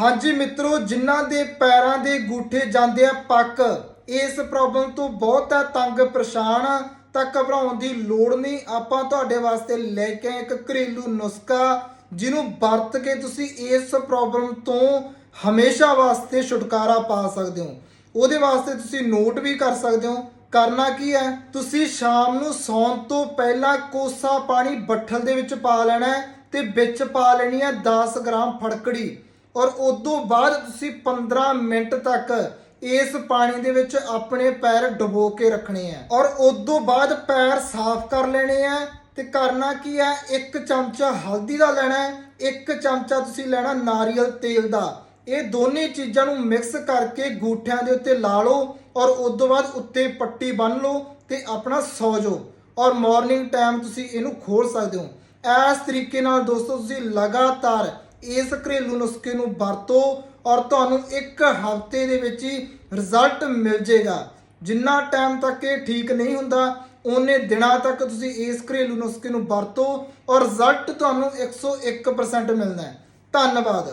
ਹਾਂਜੀ ਮਿੱਤਰੋ, ਜਿਨ੍ਹਾਂ ਦੇ ਪੈਰਾਂ ਦੇ ਗੂਠੇ ਜਾਂਦੇ ਆ ਪੱਕ, ਇਸ ਪ੍ਰੋਬਲਮ ਤੋਂ ਬਹੁਤ ਹੈ ਤੰਗ ਪਰੇਸ਼ਾਨ ਤਾਂ ਘਬਰਾਉਣ ਦੀ ਲੋੜ ਨਹੀਂ। ਆਪਾਂ ਤੁਹਾਡੇ ਵਾਸਤੇ ਲੈ ਕੇ ਆਏ ਇੱਕ ਘਰੇਲੂ ਨੁਸਖਾ, ਜਿਹਨੂੰ ਵਰਤ ਕੇ ਤੁਸੀਂ ਇਸ ਪ੍ਰੋਬਲਮ ਤੋਂ ਹਮੇਸ਼ਾ ਵਾਸਤੇ ਛੁਟਕਾਰਾ ਪਾ ਸਕਦੇ ਹੋ। ਉਹਦੇ ਵਾਸਤੇ ਤੁਸੀਂ ਨੋਟ ਵੀ ਕਰ ਸਕਦੇ ਹੋ। ਕਰਨਾ ਕੀ ਹੈ? ਤੁਸੀਂ ਸ਼ਾਮ ਨੂੰ ਸੌਣ ਤੋਂ ਪਹਿਲਾਂ ਕੋਸਾ ਪਾਣੀ ਬੱਠਲ ਦੇ ਵਿੱਚ ਪਾ ਲੈਣਾ ਹੈ ਤੇ ਵਿੱਚ ਪਾ ਲੈਣੀ ਹੈ 10 ਗ੍ਰਾਮ ਫੜਕੜੀ। ਔਰ ਉਦੋਂ ਬਾਅਦ ਤੁਸੀਂ 15 ਮਿੰਟ ਤੱਕ ਇਸ ਪਾਣੀ ਦੇ ਵਿੱਚ ਆਪਣੇ ਪੈਰ ਡੁਬੋ ਕੇ ਰੱਖਣੇ ਆ। ਔਰ ਉਦੋਂ ਬਾਅਦ ਪੈਰ ਸਾਫ਼ ਕਰ ਲੈਣੇ ਆ ਤੇ ਕਰਨਾ ਕੀ ਹੈ ਇੱਕ ਚਮਚਾ ਹਲਦੀ ਦਾ ਲੈਣਾ ਹੈ, ਇੱਕ ਚਮਚਾ ਤੁਸੀਂ ਲੈਣਾ ਨਾਰੀਅਲ ਤੇਲ ਦਾ। ਇਹ ਦੋਨੇ ਚੀਜ਼ਾਂ ਨੂੰ ਮਿਕਸ ਕਰਕੇ ਗੂਠਿਆਂ ਦੇ ਉੱਤੇ ਲਾ ਲਓ ਔਰ ਉਸ ਤੋਂ ਬਾਅਦ ਉੱਤੇ ਪੱਟੀ ਬੰਨ ਲਓ ਤੇ ਆਪਣਾ ਸੌ ਜਾਓ। ਔਰ ਮਾਰਨਿੰਗ ਟਾਈਮ ਤੁਸੀਂ ਇਹਨੂੰ ਖੋਲ ਸਕਦੇ ਹੋ। ਇਸ ਤਰੀਕੇ ਨਾਲ ਦੋਸਤੋ ਤੁਸੀਂ ਲਗਾਤਾਰ ਇਸ ਘਰੇਲੂ ਨੁਸਖੇ ਨੂੰ ਵਰਤੋ ਔਰ ਤੁਹਾਨੂੰ ਇੱਕ ਹਫ਼ਤੇ ਦੇ ਵਿੱਚ ਹੀ ਰਿਜ਼ਲਟ ਮਿਲ ਜਾਏਗਾ। ਜਿੰਨਾ ਟਾਈਮ ਤੱਕ ਇਹ ਠੀਕ ਨਹੀਂ ਹੁੰਦਾ ਉਹਨੇ ਦਿਨਾਂ ਤੱਕ ਤੁਸੀਂ ਇਸ ਘਰੇਲੂ ਨੁਸਖੇ ਨੂੰ ਵਰਤੋ ਔਰ ਰਿਜ਼ਲਟ ਤੁਹਾਨੂੰ 101% ਮਿਲਣਾ ਹੈ। ਧੰਨਵਾਦ।